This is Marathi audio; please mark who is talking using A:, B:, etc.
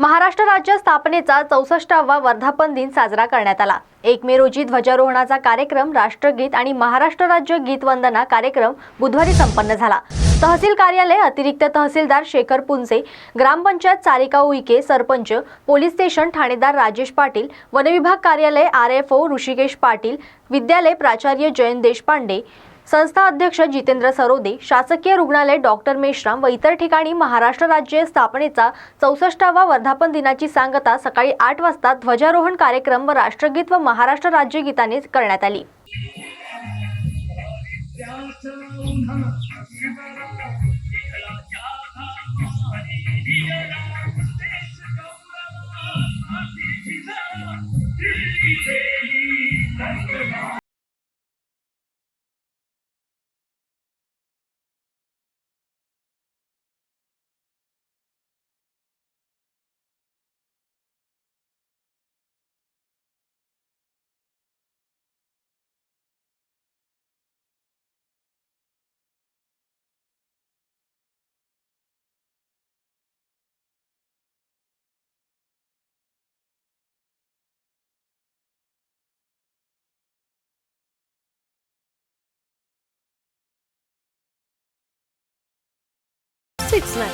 A: महाराष्ट्र राज्य स्थापनेचा चौसष्टावा वर्धापन दिन साजरा करण्यात आला. एक मे रोजी ध्वजारोहणाचा कार्यक्रम राष्ट्रगीत आणि महाराष्ट्र राज्य गीत वंदना कार्यक्रम बुधवारी संपन्न झाला. तहसील कार्यालय अतिरिक्त तहसीलदार शेखर पुंचे ग्रामपंचायत चारिका उईके सरपंच पोलीस स्टेशन ठाणेदार राजेश पाटील वनविभाग कार्यालय R F O Rishikesh Patil विद्यालय प्राचार्य जयंत देशपांडे संस्था अध्यक्ष जितेंद्र सरोदे शासकीय रुग्णालय डॉक्टर मेश्राम व इतर ठिकाणी महाराष्ट्र राज्य स्थापनेचा चौसष्टावा वर्धापन दिनाची सांगता सकाळी आठ वाजता ध्वजारोहण कार्यक्रम व राष्ट्रगीत व महाराष्ट्र राज्यगीताने करण्यात आली.
B: It's lakh.